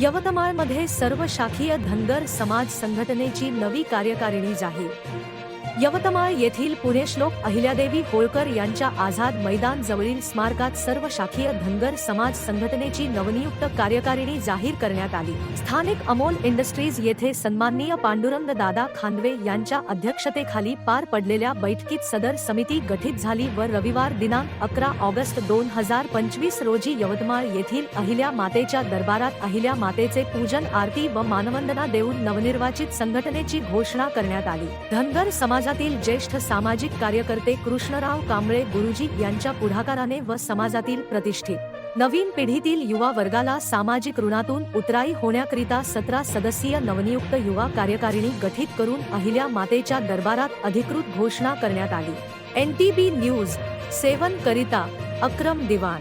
यवतमाळमध्ये सर्व शाखीय धनगर समाज संघटनेची नवी कार्यकारिणी जाहीर. यवतमाळ येथील पुण्यश्लोक अहिल्यादेवी होळकर यांच्या आझाद मैदान जवळील स्मारकात सर्व शाखीय धनगर समाज संघटनेची नवनियुक्त कार्यकारिणी जाहीर करण्यात आली. स्थानिक अमोल इंडस्ट्रीज येथे सन्माननीय पांडुरंग दादा खांदवे यांच्या अध्यक्षतेखाली पार पडलेल्या बैठकीत सदर समिती गठीत झाली व रविवार दिनांक अकरा ऑगस्ट दोन हजार पंचवीस रोजी यवतमाळ येथील अहिल्या मातेच्या दरबारात अहिल्या मातेचे पूजन आरती व मानवंदना देऊन नवनिर्वाचित संघटनेची घोषणा करण्यात आली. धनगर समाज समाजातील ज्येष्ठ सामाजिक कार्यकर्ते कृष्णराव कांबळे गुरुजी यांच्या पुढाकाराने व समाजातील प्रतिष्ठित. नवीन पिढीतील युवा वर्गाला सामाजिक ऋणातून उतराई होण्याकरिता सतरा सदस्यीय नवनियुक्त युवा कार्यकारिणी गठीत करून अहिल्या मातेच्या दरबारात अधिकृत घोषणा करण्यात आली. N T B news seven करिता अक्रम दिवाण.